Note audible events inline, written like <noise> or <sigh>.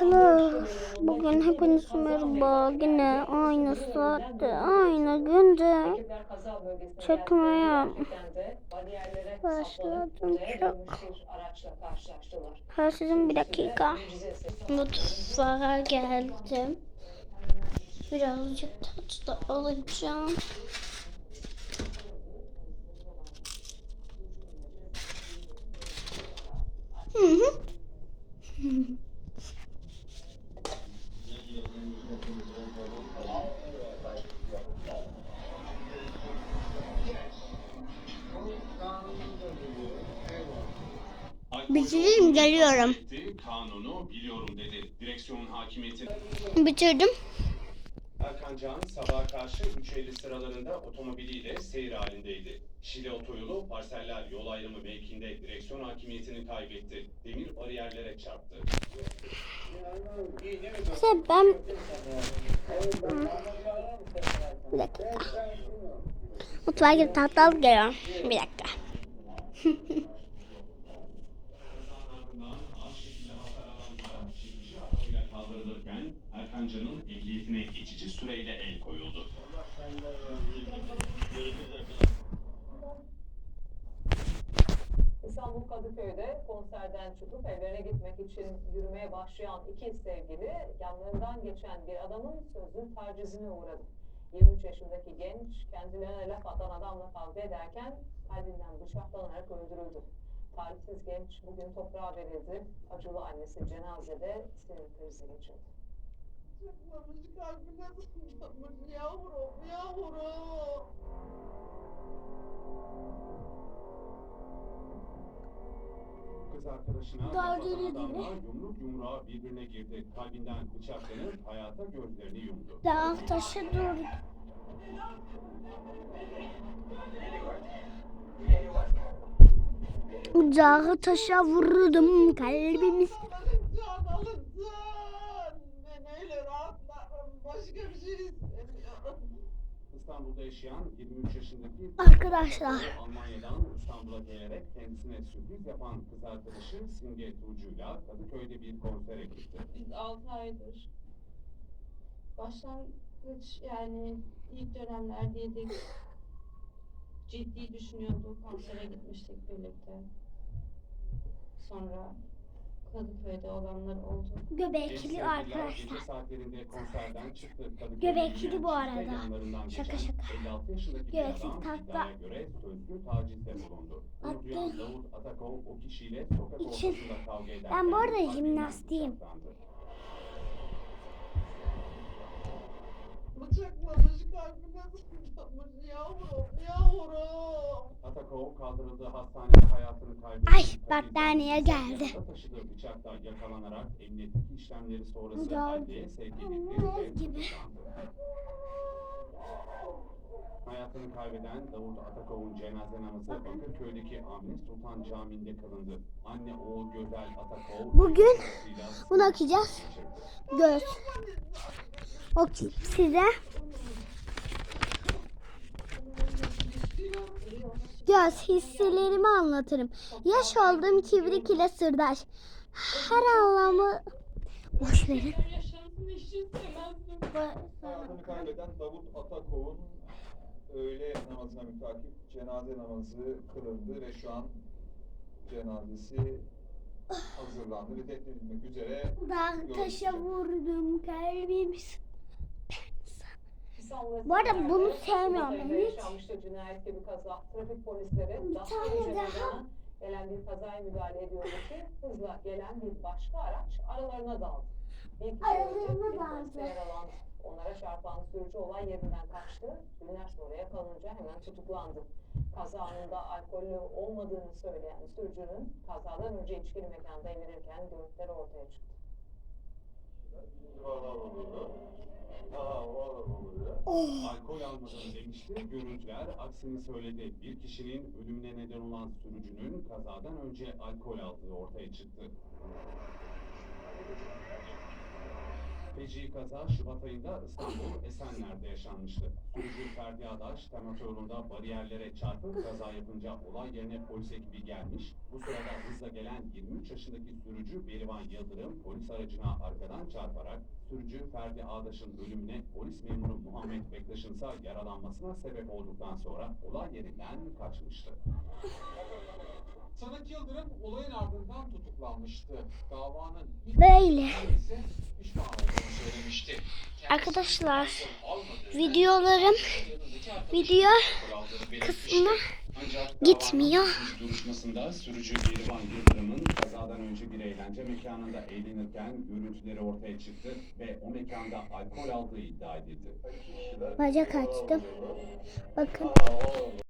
Arkadaşlar bugün hepiniz merhaba yine aynı saatte aynı günde çekmeye başladım çok. Her sizin bir dakika mutfağa geldim birazcık tatlı alacağım. Hı hı. <laughs> Bitireyim, geliyorum. Kanunu biliyorum dedi. Direksiyon hakimiyeti. Bitirdim. Erkan Can sabaha karşı 3.50 sıralarında otomobiliyle seyir halindeydi. Şile otoyolu parseller yol ayrımı mevkinde direksiyon hakimiyetini kaybetti. Demir bariyerlere çarptı. İşte ben... Bir dakika. Mutfağa gidip tatlı alıp geliyorum. Bir dakika. <laughs> <laughs> kaldırılırken Erkan Can'ın ehliyetine geçici süreyle el koyuldu. İstanbul Kadıköy'de konserden çıkıp evlerine gitmek için yürümeye başlayan iki sevgili yanlarından geçen bir adamın sözlü tacizine uğradı. 23 yaşındaki genç kendilerine laf atan adamla kavga ederken kalbinden bıçaklanarak öldürüldü. Talihsiz genç bugün toprağa verildi. Acılı annesi cenazede sinir krizi geçirdi. Çıkmamış kalbine sıkılmış yavrum yavrum. Kız arkadaşına Daha yine. yumruk yumruğa birbirine girdi. Kalbinden bıçaklanıp hayata gözlerini yumdu. Dağ taşı dur. Ucağı taşa vurdum kalbimiz. İstanbul'da yaşayan 23 yaşındaki Arkadaşlar. Almanya'dan İstanbul'a gelerek kendisine sürpriz yapan kız arkadaşı Simge Tuğcu'yla Kadıköy'de bir konsere gitti. Biz 6 aydır başlangıç yani ilk dönemlerdeydik. Ciddi düşünüyorduk. Konsere gitmiştik birlikte. Sonra Kadıköy'de olanlar oldu. Göbekli arkadaşlar. saatlerinde konserden çıktı. Kadıköy'de Göbekli bu arada. Şaka şaka. 56 yaşındaki bir Göbekli adam takla. göre sözlü tacizde bulundu. Attı. Davut Atakov o kişiyle sokak İçin. kavga ederken Ben bu arada jimnastiyim. bıçaklandı. Bıçaklamış kalbine sıkılmış yavrum yavrum. Atakov kaldırıldığı hastanede hayatını kaybetti. Ay, battaniye geldi. taşıdığı bıçakla yakalanarak emniyetteki işlemleri sonrası adliyeye sevk edildi. Hayatını kaybeden Davut Atakov'un cenaze namazı Bakırköy'deki Ahmet Sultan Camii'nde kılındı. Anne oğul Gözel Atakov Bugün bunu okuyacağız. Göz. Okuyayım size. Göz hislerimi anlatırım. Yaş oldum kibrik ile sırdaş. Her anlamı boş verin. Hayatını kaybeden Davut Atakov'un öğle namazına mütakip cenaze namazı kılındı ve şu an cenazesi hazırlandı ve defnedilmek üzere. Dağ taşa vurdum kalbimiz. Bu arada bunu sevmiyorum ben hiç. Yaşanmıştı cinayet gibi kaza. Trafik polisleri Bir daha tane önce daha. gelen bir kazaya müdahale ediyordu ki hızla gelen bir başka araç aralarına daldı. Aralarına daldı. Onlara çarpan sürücü olay yerinden kaçtı. Günler sonra yakalanınca hemen tutuklandı. Kaza anında alkollü olmadığını söyleyen sürücünün kazadan önce içkili mekanda eğlenirken görüntüleri ortaya çıktı. Alkol almadan demişti, görüntüler aksini söyledi. Bir kişinin ölümüne neden olan sürücünün kazadan önce alkol aldığı ortaya çıktı. Feci kaza Şubat ayında İstanbul Esenler'de yaşanmıştı. Sürücü Ferdi Adaş tem otoyolunda bariyerlere çarpıp kaza yapınca olay yerine polis ekibi gelmiş. Bu sırada hızla gelen 23 yaşındaki sürücü Berivan Yıldırım polis aracına arkadan çarparak sürücü Ferdi Adaş'ın ölümüne polis memuru Muhammed Bektaş'ın ise yaralanmasına sebep olduktan sonra olay yerinden kaçmıştı. Sanık Yıldırım olayın ardından tutuklanmıştı. Davanın ilk Böyle. ise pişman Arkadaşlar, Videolarım video kısmına gitmiyor. duruşmasında sürücü Berivan Yıldırım'ın kazadan önce bir eğlence mekanında eğlenirken görüntüleri ortaya çıktı ve o mekanda alkol aldığı iddia edildi. bacak açtım. Bakın.